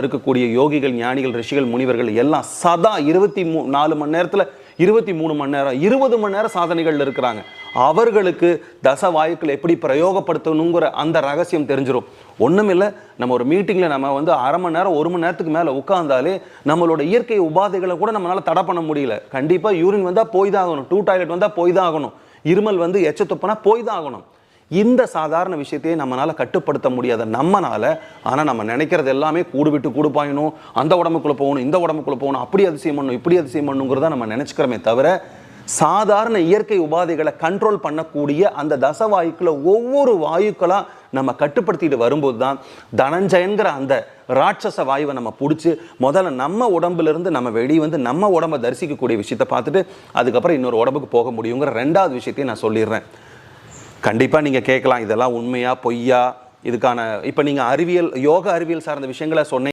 இருக்கக்கூடிய யோகிகள் ஞானிகள் ரிஷிகள் முனிவர்கள் எல்லாம் சதா இருபத்தி மூ நாலு மணி நேரத்தில் இருபத்தி மூணு மணி நேரம் இருபது மணி நேரம் சாதனைகள் இருக்கிறாங்க. அவர்களுக்கு தச வாயுக்கள் எப்படி பிரயோகப்படுத்தணுங்கிற அந்த ரகசியம் தெரிஞ்சிடும் ஒண்ணுமில்லை நம்ம ஒரு மீட்டிங்கில் நம்ம வந்து அரை மணி நேரம் ஒரு மணி நேரத்துக்கு மேலே உட்காந்தாலே நம்மளோட இயற்கை உபாதைகளை கூட நம்மளால தடை பண்ண முடியல. கண்டிப்பாக யூரின் வந்தால் போய் தான் ஆகணும் டூ டாய்லெட் வந்தால் போய் தான் ஆகணும். இருமல் வந்து எச்ச துப்புனா போய் தான் ஆகணும். இந்த சாதாரண விஷயத்தையே நம்மளால் கட்டுப்படுத்த முடியாத நம்மனால ஆனால் நம்ம நினைக்கிறது எல்லாமே கூடு விட்டு கூடு பாயணும் அந்த உடம்புக்குள்ள போகணும் இந்த உடம்புக்குள்ள போகணும் அப்படி அதிசயம் பண்ணணும் இப்படி அதிசயம் பண்ணுங்கிறத நம்ம நினச்சிக்கிறோமே தவிர சாதாரண இயற்கை உபாதைகளை கண்ட்ரோல் பண்ணக்கூடிய அந்த தசவாயுக்களை ஒவ்வொரு வாயுக்களாக நம்ம கட்டுப்படுத்திட்டு வரும்போது தான் தனஞ்சயன்கிற அந்த ராட்சச வாயுவை நம்ம பிடிச்சி முதல்ல நம்ம உடம்புலேருந்து நம்ம வெளியே வந்து நம்ம உடம்ப தரிசிக்கக்கூடிய விஷயத்தை பார்த்துட்டு அதுக்கப்புறம் இன்னொரு உடம்புக்கு போக முடியுங்கிற ரெண்டாவது விஷயத்தையும் நான் சொல்லிடுறேன். கண்டிப்பாக நீங்கள் கேட்கலாம். இதெல்லாம் உண்மையா பொய்யா? இதுக்கான இப்போ நீங்கள் அறிவியல் யோக அறிவியல் சார்ந்த விஷயங்களை சொன்னீங்க.